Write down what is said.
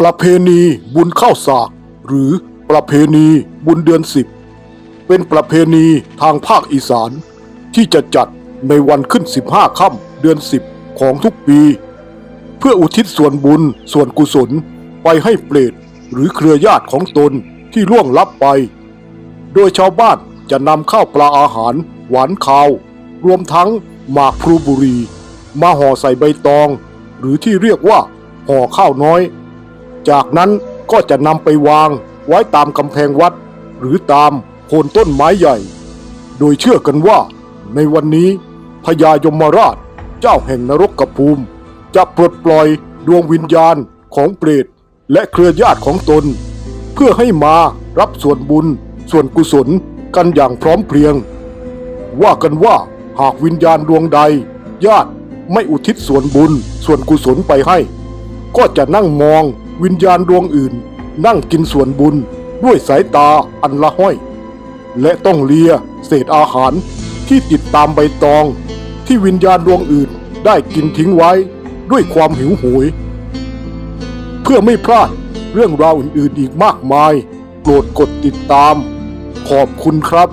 ประเพณีบุญข้าวสาก หรือประเพณีบุญเดือนสิบ เป็นประเพณีทางภาคอีสาน ที่จะจัดในวันขึ้น15ค่ำเดือน10ของทุกปี เพื่ออุทิศส่วนบุญส่วนกุศลไปให้เปรตหรือเครือญาติของตนที่ล่วงลับไป โดยชาวบ้านจะนำข้าวปลาอาหาร หวานคาว รวมทั้งหมากพลูบุรี มาห่อใส่ใบตอง หรือที่เรียกว่าห่อข้าวน้อย จากนั้นก็จะนำไปวางไว้ตามกำแพงวัด หรือตามโคนต้นไม้ใหญ่ โดยเชื่อกันว่า ในวันนี้พญายมราช เจ้าแห่งนรกกภูมิ จะปลดปล่อยดวงวิญญาณของเปรตและเครือญาติของตน เพื่อให้มารับส่วนบุญ ส่วนกุศลกันอย่างพร้อมเพรียง ว่ากันว่าหากวิญญาณดวงใด ญาติไม่อุทิศส่วนบุญส่วนกุศลไปให้ ก็จะนั่งมอง วิญญาณดวงอื่น นั่งกินส่วนบุญด้วยสายตาอันละห้อย และต้องเลียเศษอาหารที่ติดตามใบตอง ที่วิญญาณดวงอื่นได้กินทิ้งไว้ด้วยความหิวโหย เพื่อไม่พลาดเรื่องราวอื่นๆอีกมากมาย โปรดกดติดตาม ขอบคุณครับ